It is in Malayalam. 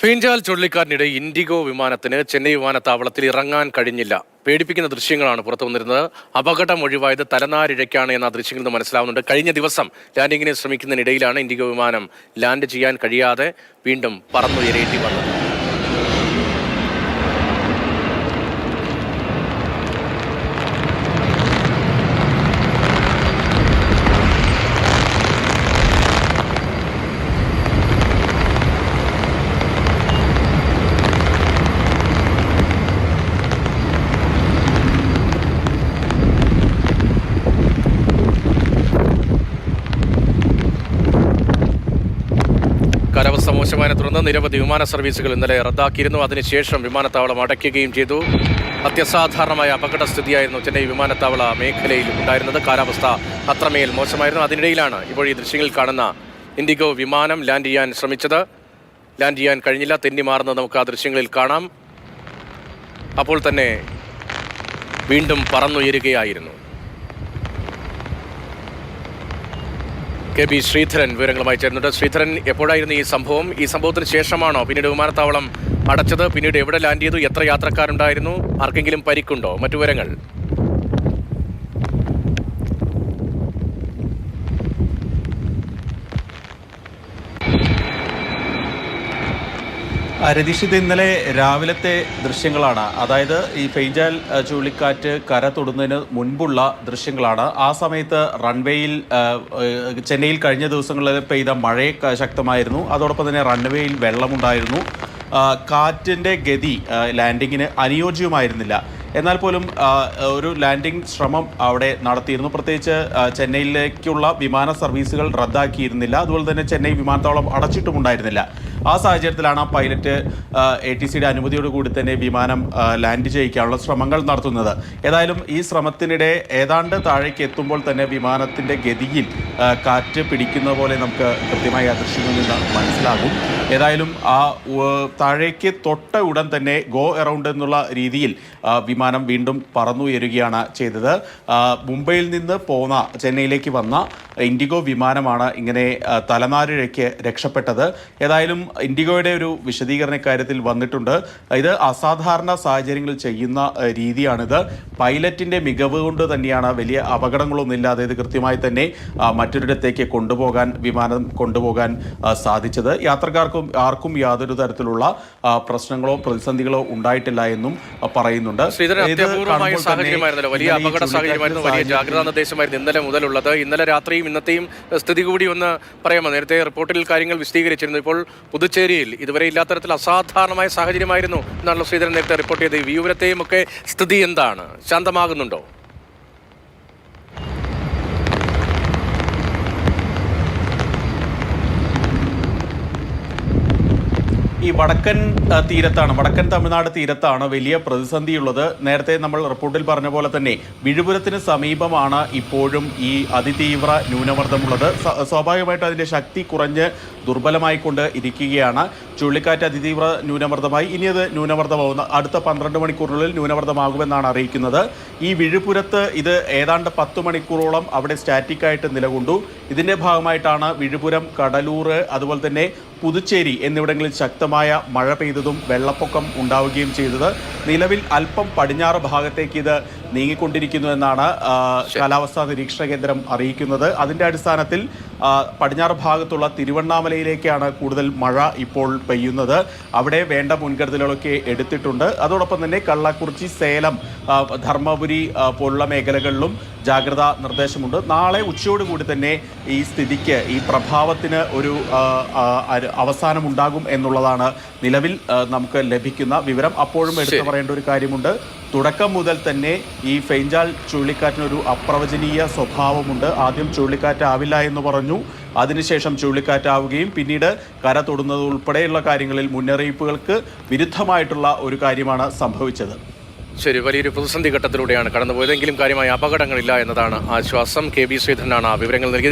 ഫീൻജാൽ ചുഴലിക്കാറ്റിനിടെ ഇൻഡിഗോ വിമാനത്തിന് ചെന്നൈ വിമാനത്താവളത്തിൽ ഇറങ്ങാൻ കഴിഞ്ഞില്ല. പേടിപ്പിക്കുന്ന ദൃശ്യങ്ങളാണ് പുറത്തു വന്നിരുന്നത്. അപകടം ഒഴിവായത് തലനാരിഴയ്ക്കാണ് എന്ന ദൃശ്യങ്ങളിൽ നിന്ന് മനസ്സിലാവുന്നുണ്ട്. കഴിഞ്ഞ ദിവസം ലാൻഡിങ്ങിന് ശ്രമിക്കുന്നതിനിടയിലാണ് ഇൻഡിഗോ വിമാനം ലാൻഡ് ചെയ്യാൻ കഴിയാതെ വീണ്ടും പറന്നുയരേണ്ടി വന്നത്. കാലാവസ്ഥ മോശമായതിനെ തുടർന്ന് നിരവധി വിമാന സർവീസുകൾ ഇന്നലെ റദ്ദാക്കിയിരുന്നു. അതിനുശേഷം വിമാനത്താവളം അടയ്ക്കുകയും ചെയ്തു. അത്യസാധാരണമായ അപകടസ്ഥിതിയായിരുന്നു ചെന്നൈ വിമാനത്താവള മേഖലയിൽ ഉണ്ടായിരുന്നത്. കാലാവസ്ഥ അത്രമേൽ മോശമായിരുന്നു. അതിനിടയിലാണ് ഇപ്പോൾ ഈ ദൃശ്യങ്ങളിൽ കാണുന്ന ഇൻഡിഗോ വിമാനം ലാൻഡ് ചെയ്യാൻ ശ്രമിച്ചത്. ലാൻഡ് ചെയ്യാൻ കഴിഞ്ഞില്ല. തെന്നി മാറുന്നത് നമുക്ക് ആ ദൃശ്യങ്ങളിൽ കാണാം. അപ്പോൾ തന്നെ വീണ്ടും പറന്നുയരുകയായിരുന്നു. കെ ബി ശ്രീധരൻ വിവരങ്ങളുമായി ചേർന്നുണ്ട് ശ്രീധരൻ എപ്പോഴായിരുന്നു ഈ സംഭവം? ഈ സംഭവത്തിന് ശേഷമാണോ? പിന്നീട് വിമാനത്താവളം അടച്ചത്? പിന്നീട് എവിടെ ലാൻഡ് ചെയ്തു? എത്ര യാത്രക്കാരുണ്ടായിരുന്നു? ആർക്കെങ്കിലും പരിക്കുണ്ടോ? മറ്റു വിവരങ്ങൾ. രതീഷ് ഇത് ഇന്നലെ രാവിലത്തെ ദൃശ്യങ്ങളാണ്. അതായത് ഈ ഫെയ്ജാൽ ചുഴലിക്കാറ്റ് കര തൊടുന്നതിന് മുൻപുള്ള ദൃശ്യങ്ങളാണ്. ആ സമയത്ത് റൺവേയിൽ ചെന്നൈയിൽ കഴിഞ്ഞ ദിവസങ്ങളിൽ പെയ്ത മഴയെ ശക്തമായിരുന്നു. അതോടൊപ്പം തന്നെ റൺവേയിൽ വെള്ളമുണ്ടായിരുന്നു. കാറ്റിന്റെ ഗതി ലാൻഡിങ്ങിന് അനുയോജ്യമായിരുന്നില്ല. എന്നാൽ പോലും ഒരു ലാൻഡിംഗ് ശ്രമം അവിടെ നടത്തിയിരുന്നു. പ്രത്യേകിച്ച് ചെന്നൈയിലേക്കുള്ള വിമാന സർവീസുകൾ റദ്ദാക്കിയിരുന്നില്ല. അതുപോലെ തന്നെ ചെന്നൈ വിമാനത്താവളം അടച്ചിട്ടുമുണ്ടായിരുന്നില്ല. ആ സാഹചര്യത്തിലാണ് ആ പൈലറ്റ് എ ടി സിയുടെ അനുമതിയോട് കൂടി തന്നെ വിമാനം ലാൻഡ് ചെയ്യിക്കാനുള്ള ശ്രമങ്ങൾ നടത്തുന്നത്. ഏതായാലും ഈ ശ്രമത്തിനിടെ ഏതാണ്ട് താഴേക്ക് എത്തുമ്പോൾ തന്നെ വിമാനത്തിന്റെ ഗതിയിൽ കാറ്റ് പിടിക്കുന്ന പോലെ നമുക്ക് കൃത്യമായി ആ ദൃശ്യങ്ങളിൽ നിന്ന് മനസ്സിലാകും. ഏതായാലും ആ താഴേക്ക് തൊട്ട ഉടൻ തന്നെ ഗോ എറൗണ്ട് എന്നുള്ള രീതിയിൽ വിമാനം വീണ്ടും പറന്നുയരുകയാണ് ചെയ്തത്. മുംബൈയിൽ നിന്ന് പോന്ന ചെന്നൈയിലേക്ക് വന്ന ഇൻഡിഗോ വിമാനമാണ് ഇങ്ങനെ തലനാരിഴയ്ക്ക് രക്ഷപ്പെട്ടത്. ഏതായാലും ഇൻഡിഗോയുടെ ഒരു വിശദീകരണ കാര്യത്തിൽ വന്നിട്ടുണ്ട്. ഇത് അസാധാരണ സാഹചര്യങ്ങളിൽ ചെയ്യുന്ന രീതിയാണിത്. പൈലറ്റിന്റെ മികവ് കൊണ്ട് തന്നെയാണ് വലിയ അപകടങ്ങളൊന്നും ഇല്ലാതെ ഇത് കൃത്യമായി തന്നെ മറ്റൊരിടത്തേക്ക് കൊണ്ടുപോകാൻ വിമാനം കൊണ്ടുപോകാൻ സാധിച്ചത്. യാത്രക്കാർക്കും ആർക്കും യാതൊരു തരത്തിലുള്ള പ്രശ്നങ്ങളോ പ്രതിസന്ധികളോ ഉണ്ടായിട്ടില്ല എന്നും പറയുന്നുണ്ട്. വലിയ അപകട സാഹചര്യമായിരുന്നു വലിയ ജാഗ്രതാ നിർദ്ദേശമായിരുന്നു ഇന്നലെ മുതലുള്ളത്. ഇന്നലെ രാത്രിയും ഇന്നത്തെയും സ്ഥിതി കൂടി ഒന്ന് പറയാമോ? നേരത്തെ റിപ്പോർട്ടിൽ കാര്യങ്ങൾ വിശദീകരിച്ചിരുന്നു. ഇപ്പോൾ പുതുച്ചേരിയിൽ ഇതുവരെ ഇല്ലാത്ത തരത്തിൽ അസാധാരണമായ സാഹചര്യമായിരുന്നു എന്നാണല്ലോ ശ്രീധരൻ നേരത്തെ റിപ്പോർട്ട് ചെയ്ത് ഈ വിയൂരത്തെയും ഒക്കെ സ്ഥിതി എന്താണ്? ശാന്തമാകുന്നുണ്ടോ? ഈ വടക്കൻ തീരത്താണ് വടക്കൻ തമിഴ്നാട് തീരത്താണ് വലിയ പ്രതിസന്ധിയുള്ളത്. നേരത്തെ നമ്മൾ റിപ്പോർട്ടിൽ പറഞ്ഞ പോലെ തന്നെ വിഴുപുരത്തിന് സമീപമാണ് ഇപ്പോഴും ഈ അതിതീവ്ര ന്യൂനമർദ്ദമുള്ളത്. സ്വാഭാവികമായിട്ടും അതിന്റെ ശക്തി കുറഞ്ഞ് ദുർബലമായിക്കൊണ്ട് ഇരിക്കുകയാണ്. ചുഴലിക്കാറ്റ് അതിതീവ്ര ന്യൂനമർദ്ദമായി. ഇനി അത് ന്യൂനമർദ്ദമാവുന്ന അടുത്ത പന്ത്രണ്ട് മണിക്കൂറിനുള്ളിൽ ന്യൂനമർദ്ദമാകുമെന്നാണ് അറിയിക്കുന്നത്. ഈ വിഴുപുരത്ത് ഇത് ഏതാണ്ട് പത്ത് മണിക്കൂറോളം അവിടെ സ്റ്റാറ്റിക്കായിട്ട് നിലകൊണ്ടു. ഇതിന്റെ ഭാഗമായിട്ടാണ് വിഴുപുരം കടലൂർ അതുപോലെ തന്നെ പുതുച്ചേരി എന്നിവിടങ്ങളിൽ ശക്തമായ മഴ പെയ്തതും വെള്ളപ്പൊക്കം ഉണ്ടാവുകയും ചെയ്തത്. നിലവിൽ അല്പം പടിഞ്ഞാറ് ഭാഗത്തേക്ക് ഇത് നീങ്ങിക്കൊണ്ടിരിക്കുന്നു എന്നാണ് കാലാവസ്ഥാ നിരീക്ഷണ കേന്ദ്രം അറിയിക്കുന്നത്. അതിന്റെ അടിസ്ഥാനത്തിൽ പടിഞ്ഞാറ് ഭാഗത്തുള്ള തിരുവണ്ണാമലയിലേക്കാണ് കൂടുതൽ മഴ ഇപ്പോൾ പെയ്യുന്നത്. അവിടെ വേണ്ട മുൻകരുതലുകളൊക്കെ എടുത്തിട്ടുണ്ട്. അതോടൊപ്പം തന്നെ കള്ളക്കുറിച്ചി സേലം ധർമ്മപുരി പോലുള്ള മേഖലകളിലും ജാഗ്രതാ നിർദ്ദേശമുണ്ട്. നാളെ ഉച്ചയോടുകൂടി തന്നെ ഈ സ്ഥിതിക്ക് ഈ പ്രഭാവത്തിന് ഒരു ആ, ആ, അവസാനം ഉണ്ടാകും എന്നുള്ളതാണ് നിലവിൽ നമുക്ക് ലഭിക്കുന്ന വിവരം. അപ്പോഴും എടുത്തു പറയേണ്ട ഒരു കാര്യമുണ്ട്. തുടക്കം മുതൽ തന്നെ ഈ ഫെയ്ഞ്ചാൽ ചുഴലിക്കാറ്റിനൊരു അപ്രവചനീയ സ്വഭാവമുണ്ട്. ആദ്യം ചുഴലിക്കാറ്റാവില്ല എന്ന് പറഞ്ഞു. അതിനുശേഷം ചുഴലിക്കാറ്റാവുകയും പിന്നീട് കര തൊടുന്നത് ഉൾപ്പെടെയുള്ള കാര്യങ്ങളിൽ മുന്നറിയിപ്പുകൾക്ക് വിരുദ്ധമായിട്ടുള്ള ഒരു കാര്യമാണ് സംഭവിച്ചത്. ശരി വലിയൊരു പ്രതിസന്ധി ഘട്ടത്തിലൂടെയാണ് കടന്നുപോയതെങ്കിലും കാര്യമായ അപകടങ്ങളില്ല എന്നതാണ് ആശ്വാസം. കെ ബി ശ്രീധരനാണ് ആ വിവരങ്ങൾ നൽകിയത്